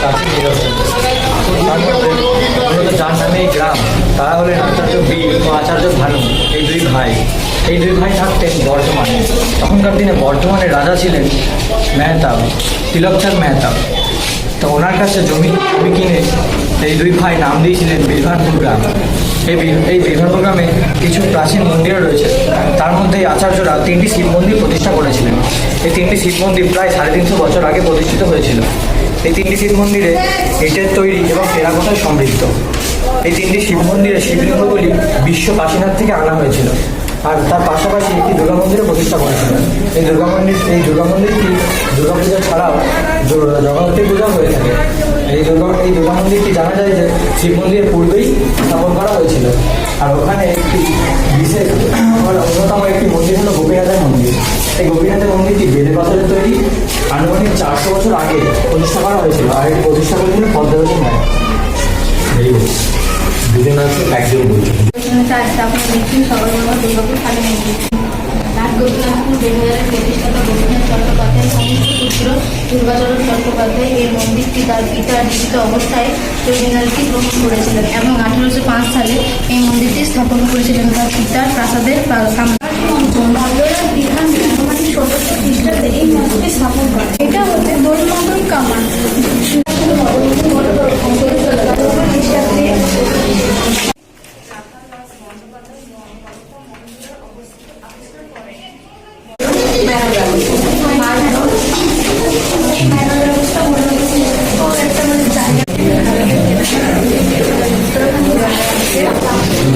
প্রাচীন নিদর্শন যার নামে এই গ্রাম তারা হলেন আচার্য বীর ও আচার্য ভানু এই দুই ভাই এই দুই ভাই থাকতেন বর্ধমানে তখনকার দিনে বর্ধমানের রাজা ছিলেন মেহতাব তিলকচাঁদ মেহতাব তো ওনার কাছে জমি জমি কিনে এই দুই ভাই নাম দিয়েছিলেন বিলভানপুর গ্রাম এই এই বিলভানপুর গ্রামে কিছু প্রাচীন মন্দিরও রয়েছে তার মধ্যে এই আচার্যরা তিনটি শিব মন্দির প্রতিষ্ঠা করেছিলেন। এই তিনটি শিব মন্দির প্রায় সাড়ে তিনশো বছর আগে প্রতিষ্ঠিত হয়েছিল। এই তিনটি শিব মন্দিরে ইটের তৈরি এবং টেরাকোটায় সমৃদ্ধ। এই তিনটি শিব মন্দিরে শিবলিঙ্গগুলি বিশ্ব কাশীনাথ থেকে আনা হয়েছিল আর তার পাশাপাশি একটি দুর্গা মন্দিরও প্রতিষ্ঠা করেছিল। এই দুর্গা মন্দির, এই দুর্গা মন্দিরটি দুর্গা পূজা ছাড়াও জগদ্ধাত্রী পূজা হয়ে থাকে। এই দুর্গা এই দুর্গা মন্দিরটি জানা যায় যে শিব মন্দিরের পূর্বেই স্থাপন করা হয়েছিল। আর ওখানে একটি বিশেষ অন্যতম একটি মন্দির হলো গোপীনাথের মন্দির। এই গোপীনাথের মন্দিরটি বেলে পাথরের তৈরি। আনুমানিক চারশো বছর আগে প্রতিষ্ঠা করা হয়েছিল। আর এটি প্রতিষ্ঠা করেছিল পদ্মাবতী নায়ক দুজন আছে একজন বলছেন প্রতিষ্ঠাতা গোপীনাথ চট্টোপাধ্যায় সমস্ত পুত্র দুর্গাচরণ চট্টোপাধ্যায় এই মন্দিরটি তার পিতার জীবিত অবস্থায় গ্রহণ করেছিলেন এবং আঠারোশো পাঁচ স্থাপন করেছিলেন তার পিতার প্রাসাদের বিধান সদস্য খ্রিস্টাব্দে এই মন্দিরটি স্থাপন করে